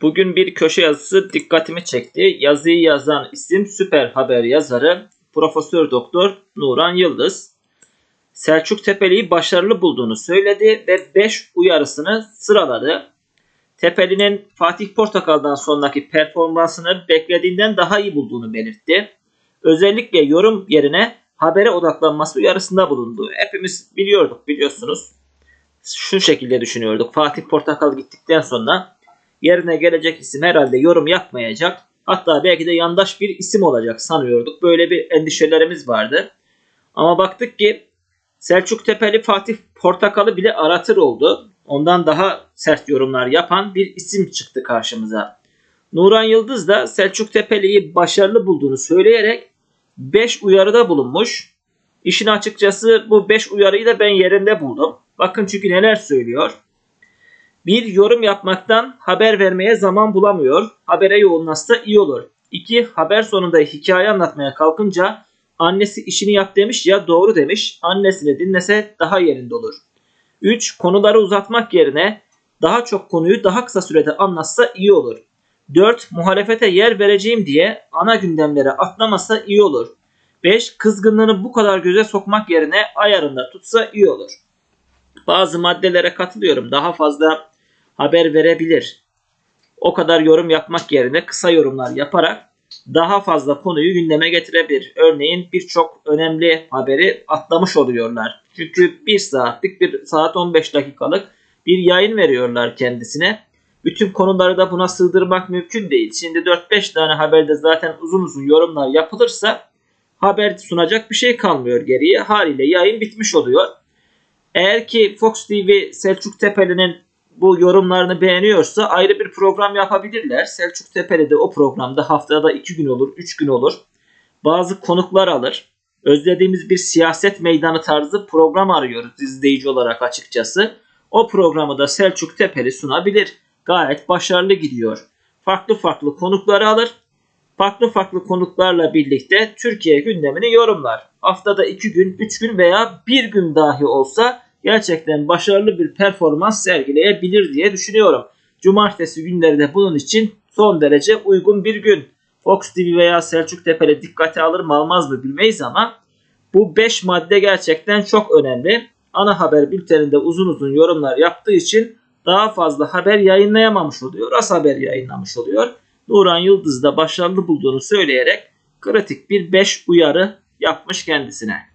Bugün bir köşe yazısı dikkatimi çekti. Yazıyı yazan isim süper haber yazarı Profesör Doktor Nuran Yıldız. Selçuk Tepeli'yi başarılı bulduğunu söyledi ve 5 uyarısını sıraladı. Tepeli'nin Fatih Portakal'dan sonraki performansını beklediğinden daha iyi bulduğunu belirtti. Özellikle yorum yerine habere odaklanması uyarısında bulundu. Hepimiz biliyorduk biliyorsunuz. Şu şekilde düşünüyorduk. Fatih Portakal gittikten sonra yerine gelecek isim herhalde yorum yapmayacak. Hatta belki de yandaş bir isim olacak sanıyorduk. Böyle bir endişelerimiz vardı. Ama baktık ki Selçuk Tepeli Fatih Portakal'ı bile aratır oldu. Ondan daha sert yorumlar yapan bir isim çıktı karşımıza. Nuran Yıldız da Selçuk Tepeli'yi başarılı bulduğunu söyleyerek 5 uyarıda bulunmuş. İşin açıkçası bu 5 uyarıyı da ben yerinde buldum. Bakın çünkü neler söylüyor. Bir yorum yapmaktan haber vermeye zaman bulamıyor. Habere yoğunlaşsa iyi olur. İki haber sonunda hikaye anlatmaya kalkınca annesi işini yap demiş ya doğru demiş. Annesini dinlese daha yerinde olur. 3. Konuları uzatmak yerine daha çok konuyu daha kısa sürede anlatsa iyi olur. 4. Muhalefete yer vereceğim diye ana gündemlere atlamasa iyi olur. 5. Kızgınlığını bu kadar göze sokmak yerine ayarında tutsa iyi olur. Bazı maddelere katılıyorum. Daha fazla haber verebilir. O kadar yorum yapmak yerine kısa yorumlar yaparak daha fazla konuyu gündeme getirebilir. Örneğin birçok önemli haberi atlamış oluyorlar. Çünkü bir saatlik, bir saat 15 dakikalık bir yayın veriyorlar kendisine. Bütün konuları da buna sığdırmak mümkün değil. Şimdi 4-5 tane haberde zaten uzun uzun yorumlar yapılırsa haber sunacak bir şey kalmıyor geriye. Haliyle yayın bitmiş oluyor. Eğer ki Fox TV Selçuk Tepeli'nin bu yorumlarını beğeniyorsa ayrı bir program yapabilirler. Selçuk Tepeli o programda haftada 2 gün olur, 3 gün olur. Bazı konuklar alır. Özlediğimiz bir siyaset meydanı tarzı program arıyoruz izleyici olarak açıkçası. O programı da Selçuk Tepeli sunabilir. Gayet başarılı gidiyor. Farklı farklı konukları alır. Farklı farklı konuklarla birlikte Türkiye gündemini yorumlar. Haftada 2 gün, 3 gün veya 1 gün dahi olsa gerçekten başarılı bir performans sergileyebilir diye düşünüyorum. Cumartesi günleri de bunun için son derece uygun bir gün. Fox TV veya Selçuk Tepeli dikkate alır mı almaz mı bilmeyiz ama bu 5 madde gerçekten çok önemli. Ana haber bülteninde uzun uzun yorumlar yaptığı için daha fazla haber yayınlayamamış oluyor. Az haber yayınlamış oluyor. Nuran Yıldız da başarılı bulduğunu söyleyerek kritik bir 5 uyarı yapmış kendisine.